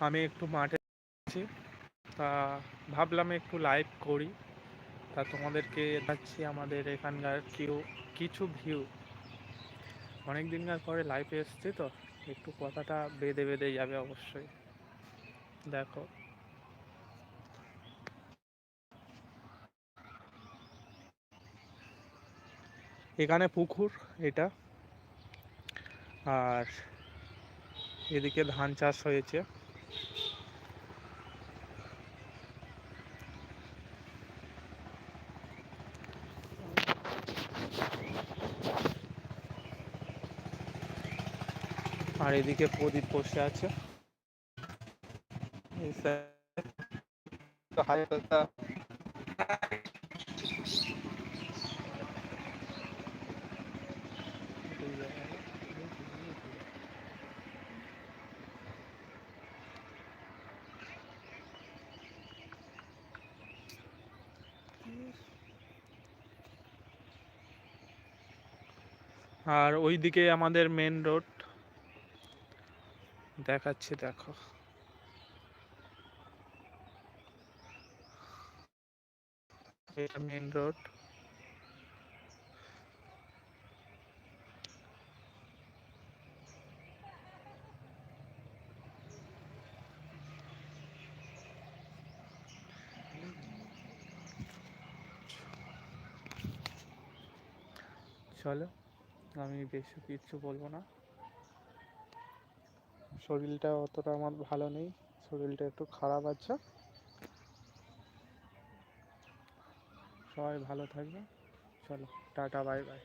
আমি একটু মাঠে আছি। তা ভাবলাম একটু লাইভ করি। তা তোমাদেরকে দেখাচ্ছি আমাদের এখানকার কেউ, কিছু ভিউ অনেক দিনকার পরে লাইভে এসছি তো, একটু কথাটা বেঁধে বেঁধে যাবে অবশ্যই। দেখো। এখানে পুকুর, এটা। আর এদিকে ধান চাষ হয়েছে। আর এদিকে প্রদীপ বসে আছে। হাই আর ওইদিকে আমাদের মেন রোড দেখাচ্ছি দেখো। এটা মেন রোড চলো। আমি বেশি কিচ্ছু বলব না। শরীরটা অতটা আমার ভালো নেই, শরীরটা একটু খারাপ আছে। সবাই ভালো থাকবে চলো, টাটা বাই বাই